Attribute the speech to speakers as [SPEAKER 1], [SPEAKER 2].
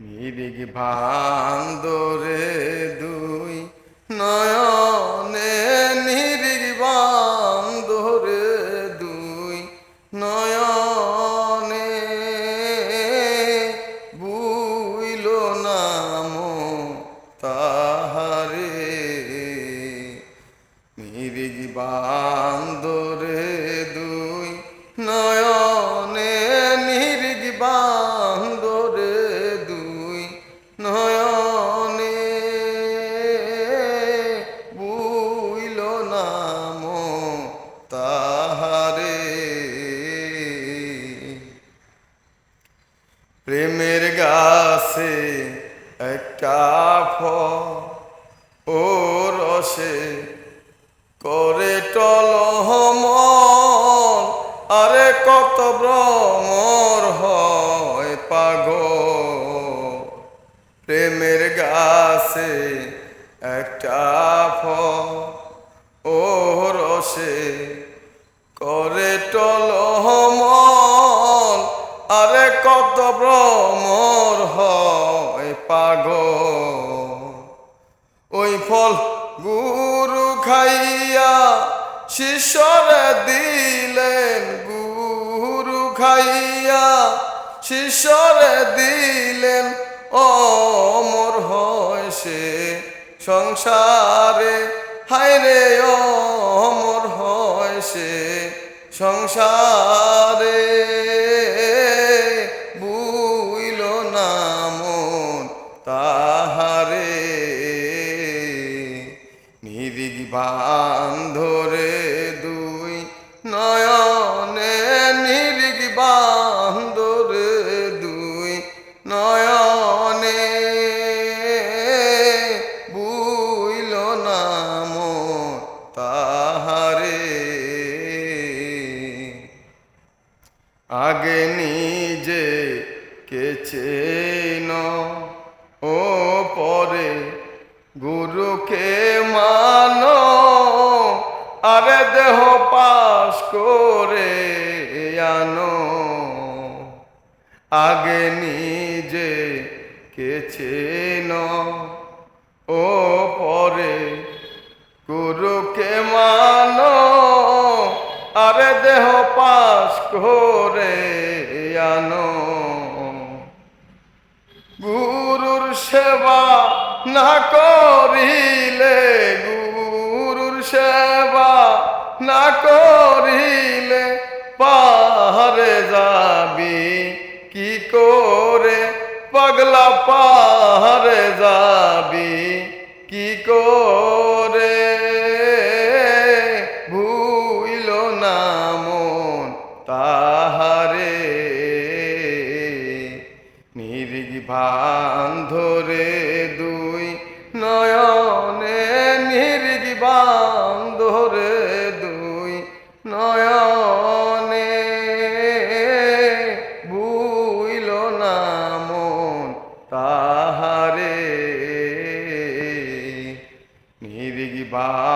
[SPEAKER 1] মিরিগ বান্দরে দুই নয়নে নিরিগ বান্দরে দুই নয়নে। বুইল নাম তাহারে মিরিগ বান্দরে নাম তাহারে। প্রেমের গাছে ফল ও রসে করে টলহমল আরে কত ভ্রমর হয় পাগ প্রেমের গাছে একটা ফল আরে কত ভ্রমর হয় পাগ ওই ফল গুরু খাইয়া শিষ্যরে দিলেন, গুরু খাইয়া শিষ্যরে দিলেন, অমর হয় সে সংসারে। হায়রে অমর হয় সে সংসারে। নিরিগ বান্ধরে দুই নয়নে নিরিগ বান্ধরে দুই নয়নে। বুইল নাম তাহারে। আগে নিজে কেচেন ও পরে গুরুকে মানো, আরে দেহ পাশ করে আনো। আগে নিজে কেচেন ও পরে গুরুকে মানো, আরে দেহ পাশ করে আনো। গুরুর সেবা না করিলে গুরুর সেবা, না করিলে পাহাড়ে যাবি কি করে? পাগলা পাহাড়ে যাবি কি করে? ভুইল নামন তাহারে নিরিগ বান্ধ নয়নে নির্জীবান ধরে দুই নয়নে বুইল না তাহারে। নির্জীবান